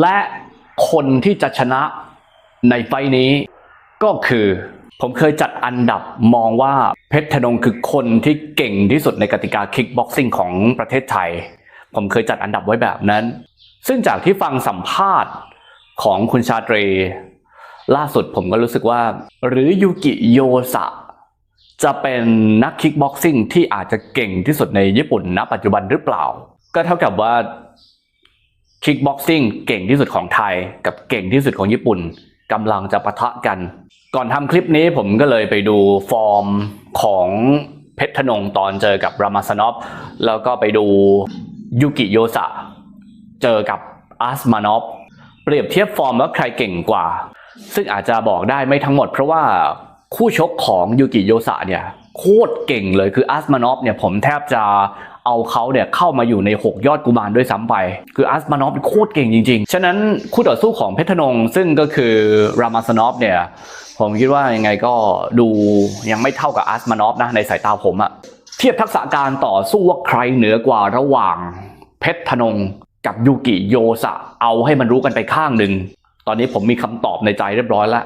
และคนที่จะชนะในไฟนี้ก็คือ ผมเคยจัดอันดับมองว่าเพชรธนงคือคนที่เก่งที่สุดในกติกาคิกบ็อกซิ่งของประเทศไทย ผมเคยจัดอันดับไว้แบบนั้น ซึ่งจากที่ฟังสัมภาษณ์ของคุณชาตรี ล่าสุดผมก็รู้สึกว่า หรือยูกิโยสะ จะเป็นนักคิกบ็อกซิ่งที่อาจจะเก่งที่สุดในญี่ปุ่นณปัจจุบันหรือเปล่า ก็เท่ากับว่า คิกบ็อกซิ่งเก่งที่สุดของไทย กับเก่งที่สุดของญี่ปุ่นกำลังจะปะทะกัน ก่อนทำคลิปนี้ผมก็เลยไปดูฟอร์มของเพชรธนงตอนเจอกับรามาสนอฟแล้วก็ไปดูยูกิโยสะ เจอกับอาสมานอฟเปรียบเทียบฟอร์มว่าใครเก่งกว่า ซึ่งอาจจะบอกได้ไม่ทั้งหมดเพราะว่าคู่ชกของยูกิโยสะเนี่ยโคตรเก่งเลยคืออาสมานอฟเนี่ยผมแทบจะ เอาเขาเนี่ยเข้ามาอยู่ใน 6 ยอดกุมารด้วยซ้ำไป คืออาสมานอฟโคตรเก่งจริง ๆ ฉะนั้นคู่ต่อสู้ของเพชรธนงซึ่งก็คือรามาสนอฟเนี่ยผมคิดว่ายังไงก็ดูยังไม่เท่ากับอาสมานอฟนะในสายตาผมอะเทียบทักษะการต่อสู้ว่าใครเหนือกว่าระหว่างเพชรธนงกับยูกิโยสะเอาให้มันรู้กันไปข้างหนึ่ง ตอนนี้ผมมีคำตอบในใจเรียบร้อยแล้ว